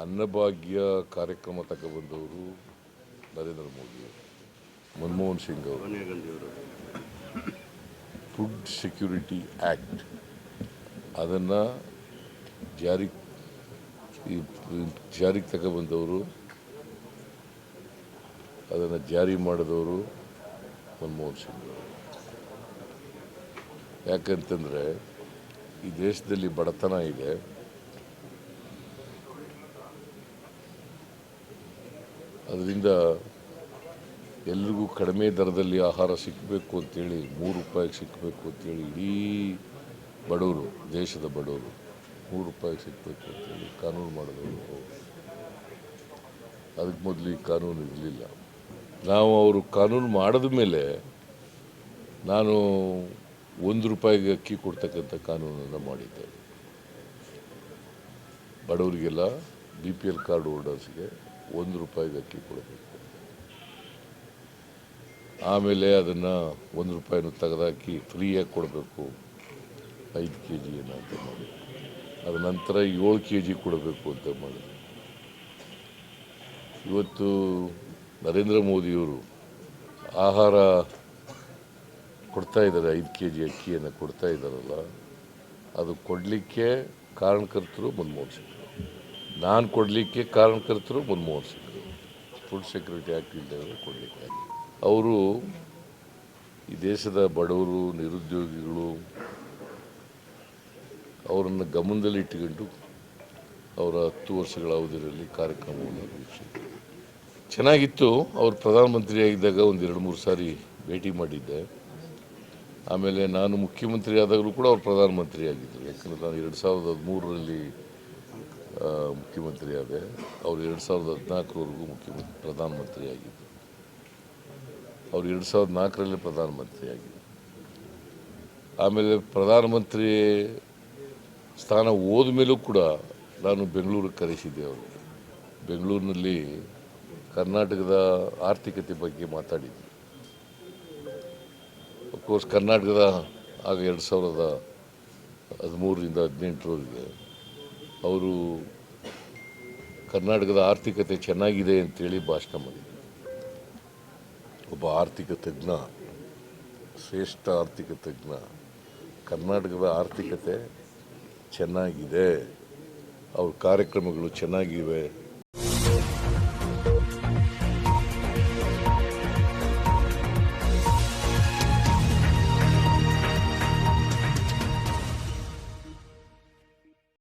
ಅನ್ನಭಾಗ್ಯ ಕಾರ್ಯಕ್ರಮ ಬಂದವರು ನರೇಂದ್ರ ಮೋದಿ ಮನಮೋಹನ್ ಸಿಂಗ್ ಅವರು. ಫುಡ್ ಸೆಕ್ಯೂರಿಟಿ ಆ್ಯಕ್ಟ್ ಅದನ್ನು ಜಾರಿ ಈ- ಈ ಬಂದವರು ತಗೊಬಂದವರು ಅದನ್ನು ಜಾರಿ ಮಾಡಿದವರು ಮನಮೋಹನ್ ಸಿಂಗ್ ಅವರು. ಯಾಕಂತಂದರೆ ಈ ದೇಶದಲ್ಲಿ ಬಡತನ ಇದೆ. ಅದರಿಂದ ಎಲ್ರಿಗೂ ಕಡಿಮೆ ದರದಲ್ಲಿ ಆಹಾರ ಸಿಕ್ಕಬೇಕು ಅಂತೇಳಿ, ಮೂರು ರೂಪಾಯಿಗೆ ಸಿಕ್ಕಬೇಕು ಅಂತೇಳಿ ಇಡೀ ಬಡವರು, ದೇಶದ ಬಡವರು ಮೂರು ರೂಪಾಯಿಗೆ ಸಿಕ್ಕಬೇಕು ಅಂತೇಳಿ ಕಾನೂನು ಮಾಡಿದವರು. ಅದಕ್ಕೆ ಮೊದಲು ಈ ಕಾನೂನು ಇರಲಿಲ್ಲ. ನಾವು ಅವರು ಕಾನೂನು ಮಾಡಿದ ಮೇಲೆ ನಾನು ಒಂದು ರೂಪಾಯಿಗೆ ಅಕ್ಕಿ ಕೊಡ್ತಕ್ಕಂಥ ಕಾನೂನನ್ನು ಮಾಡಿದ್ದೆ. ಬಡವರಿಗೆಲ್ಲ ಬಿ ಪಿ ಎಲ್ ಕಾರ್ಡ್ ಹೋಲ್ಡರ್ಸ್ಗೆ ಒಂದು ರೂಪಾಯಿ ಅಕ್ಕಿ ಕೊಡಬೇಕು. ಆಮೇಲೆ ಅದನ್ನು ಒಂದು ರೂಪಾಯಿನೂ ತೆಗೆದಾಕಿ ಫ್ರೀಯಾಗಿ ಕೊಡಬೇಕು. ಐದು ಕೆ ಜಿ ಅಂತ ಮಾಡಿ. ಅದ ನಂತರ ಏಳು ಕೆ ಜಿ ಕೊಡಬೇಕು ಅಂತ ಮಾಡಿದೆ ಇವತ್ತು ನರೇಂದ್ರ ಮೋದಿಯವರು ಆಹಾರ ಕೊಡ್ತಾ ಇದ್ದಾರೆ. ಐದು ಕೆ ಜಿ ಅಕ್ಕಿಯನ್ನು ಕೊಡ್ತಾ ಇದ್ದಾರಲ್ಲ, ಅದು ಕೊಡಲಿಕ್ಕೆ ಕಾರಣಕರ್ತರು ಮನಮೋಹನ್ ಸಿಂಗ್. ನಾನು ಕೊಡಲಿಕ್ಕೆ ಕಾರಣಕರ್ತರು Manmohan Singh food security act ಇಲ್ಲದೆ ಕೊಡಲಿಕ್ಕೆ ಅವರು ಈ ದೇಶದ ಬಡವರು, ನಿರುದ್ಯೋಗಿಗಳು, ಅವರನ್ನು ಗಮನದಲ್ಲಿಟ್ಟುಕೊಂಡು ಅವರ ಹತ್ತು ವರ್ಷಗಳ ಅವಧಿಯಲ್ಲಿ ಕಾರ್ಯಕ್ರಮವನ್ನು ರೂಪಿಸಿದ್ರು ಚೆನ್ನಾಗಿತ್ತು. ಅವರು ಪ್ರಧಾನಮಂತ್ರಿಯಾಗಿದ್ದಾಗ ಒಂದು ಎರಡು ಮೂರು ಸಾರಿ ಭೇಟಿ ಮಾಡಿದ್ದೆ. ಆಮೇಲೆ ನಾನು ಮುಖ್ಯಮಂತ್ರಿ ಆದಾಗಲೂ ಕೂಡ ಅವರು ಪ್ರಧಾನಮಂತ್ರಿ ಆಗಿದ್ದರು ಯಾಕಂದರೆ ನಾನು ಎರಡು ಸಾವಿರದ ಹದಿಮೂರರಲ್ಲಿ ಮುಖ್ಯಮಂತ್ರಿ ಆದೆ ಅವ್ರು ಎರಡು ಸಾವಿರದ ಹದಿನಾಲ್ಕರವರೆಗೂ ಮುಖ್ಯಮಂತ್ರಿ ಪ್ರಧಾನಮಂತ್ರಿ ಆಗಿದ್ದರು ಅವ್ರು ಎರಡು ಸಾವಿರದ ನಾಲ್ಕರಲ್ಲಿ ಪ್ರಧಾನಮಂತ್ರಿ ಆಗಿದ್ದರು ಆಮೇಲೆ ಪ್ರಧಾನಮಂತ್ರಿ ಸ್ಥಾನ ಹೋದ ಮೇಲೂ ಕೂಡ ನಾನು ಬೆಂಗಳೂರಿಗೆ ಕರೆಸಿದ್ದೆ ಅವರಿಗೆ. ಬೆಂಗಳೂರಿನಲ್ಲಿ ಕರ್ನಾಟಕದ ಆರ್ಥಿಕತೆ ಬಗ್ಗೆ ಮಾತಾಡಿದ್ದೆ. ಅಫ್ಕೋರ್ಸ್ ಕರ್ನಾಟಕದ ಆಗ ಎರಡು ಸಾವಿರದ ಹದಿಮೂರರಿಂದ ಹದಿನೆಂಟರವರೆಗೆ ಅವರು ಕರ್ನಾಟಕದ ಆರ್ಥಿಕತೆ ಚೆನ್ನಾಗಿದೆ ಅಂತೇಳಿ ಭಾಷಣ ಮಾಡಿದರು. ಒಬ್ಬ ಆರ್ಥಿಕ ತಜ್ಞ, ಶ್ರೇಷ್ಠ ಆರ್ಥಿಕ ತಜ್ಞ, ಕರ್ನಾಟಕದ ಆರ್ಥಿಕತೆ ಚೆನ್ನಾಗಿದೆ, ಅವ್ರ ಕಾರ್ಯಕ್ರಮಗಳು ಚೆನ್ನಾಗಿವೆ